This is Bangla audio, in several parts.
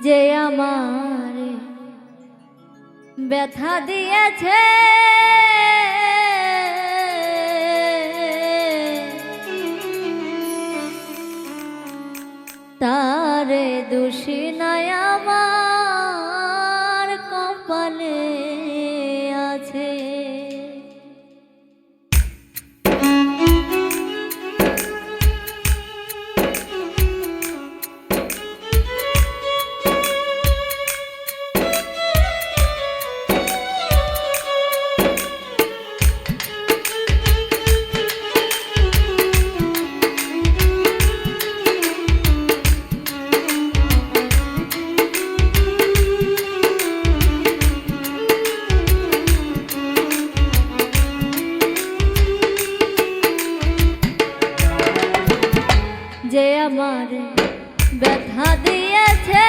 যে আমার ব্যথা দিয়েছে। যে আমার ব্যথা দিয়েছে।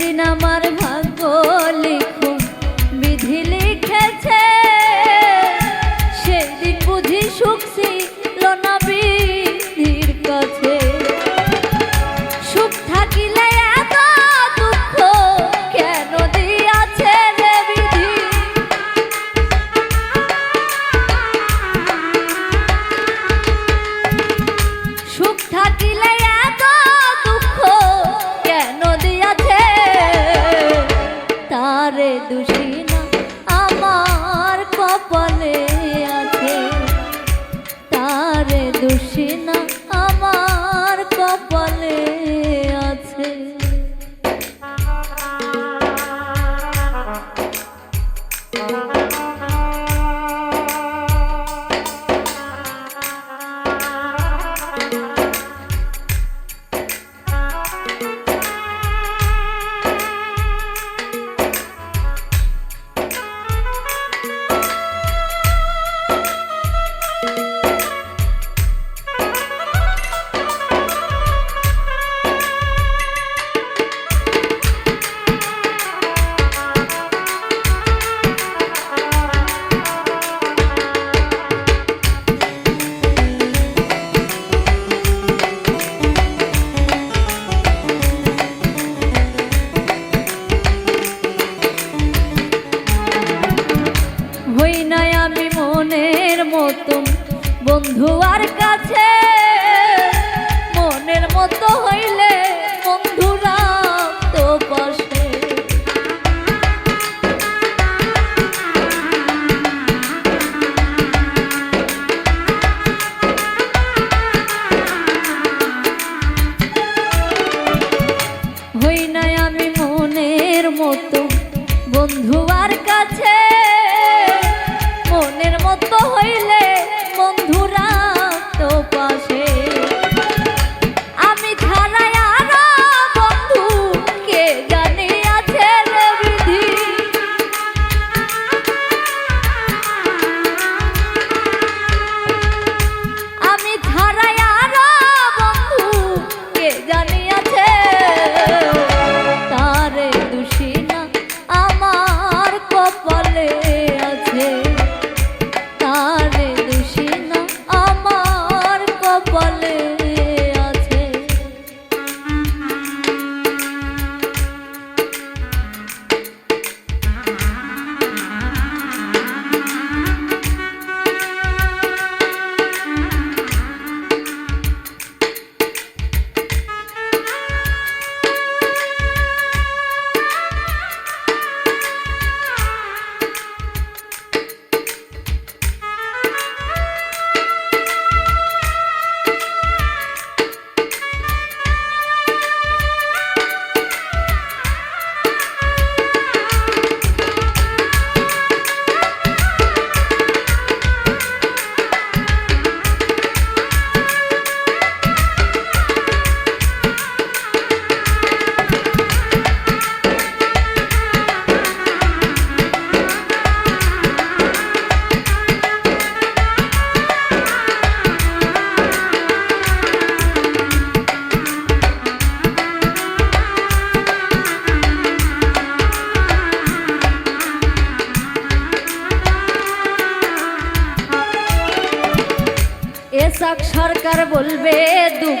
সেদিন আমার আরে দুষিনা আমার কপালে আছে তারে দুষিনা আমার কপালে আছে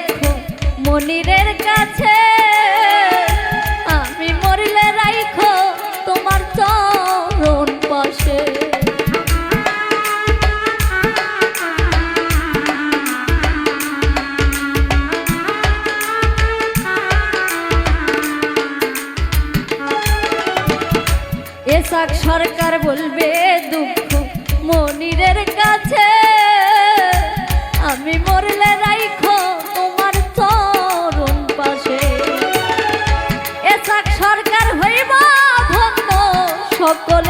রেখো মনিরের কাছে। আমি মরিলে রাইখো তোমার চরণ পাশে। এসাক সরকার বলবে দুঃখ মনিরের কাছে। আমি মরলে poco le